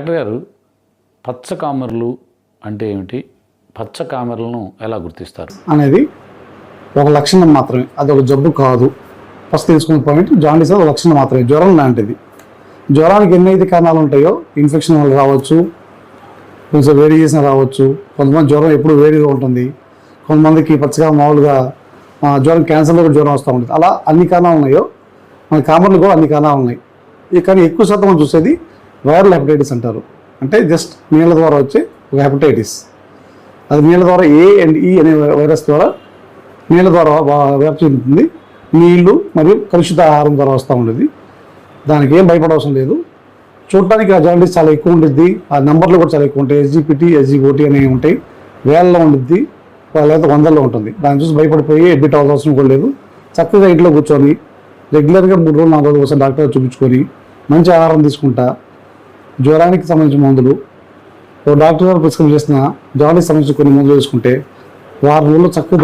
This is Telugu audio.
డాక్టర్ గారు పచ్చకామర్లు అంటే ఏమిటి? పచ్చకామర్లను ఎలా గుర్తిస్తారు? అనేది ఒక లక్షణం మాత్రమే. అది ఒక జబ్బు కాదు. ఫస్ట్ తెలుసుకున్న పాయింట్ జాండీస్ ఒక లక్షణం మాత్రమే. జ్వరం లాంటిది. జ్వరానికి ఎన్నైతే కారణాలు ఉంటాయో ఇన్ఫెక్షన్ వల్ల రావచ్చు కొంచెం వేడి చేసిన రావచ్చు. కొంతమంది జ్వరం ఎప్పుడు వేడిగా ఉంటుంది. కొంతమందికి పచ్చగా మామూలుగా జ్వరం క్యాన్సర్లో కూడా జ్వరం వస్తూ ఉంటుంది. అలా అన్ని కారణాలు ఉన్నాయో మన కామర్లు కూడా అన్ని కారణాలు ఉన్నాయి. కానీ ఎక్కువ శాతం చూసేది వైరల్ హెపటైటిస్ అంటారు. అంటే జస్ట్ నీళ్ళ ద్వారా వచ్చే ఒక హెపటైటిస్ అది నీళ్ళ ద్వారా ఏ అండ్ ఈ అనే వైరస్ ద్వారా నీళ్ళ ద్వారా వ్యాప్తి చెందుతుంది. నీళ్ళు మరియు కలుషిత ఆహారం ద్వారా వస్తూ ఉండేది. దానికి ఏం భయపడవసరం లేదు. చూడటానికి ఆ జాండీస్ చాలా ఎక్కువ ఉంటుంది ఆ నెంబర్లు కూడా చాలా ఎక్కువ ఉంటాయి. ఎస్జీపీటీ ఎస్జీఓటీ అనేవి ఉంటాయి. వేలలో ఉండిద్ది. లేకపోతే వందల్లో ఉంటుంది. దాన్ని చూసి భయపడిపోయి అడ్మిట్ అవ్వాల్సిన కూడా లేదు. చక్కగా ఇంట్లో కూర్చొని రెగ్యులర్గా మూడు రోజులు నాలుగు రోజులు కోసం డాక్టర్ చూపించుకొని మంచి ఆహారం తీసుకుంటా జ్వరానికి సంబంధించిన మందులు ఓ డాక్టర్ గారు ప్రిస్క్రైబ్ చేసిన జాండీస్ సంబంధించిన కొన్ని మందులు వేసుకుంటే వారం రోజులు చక్కగా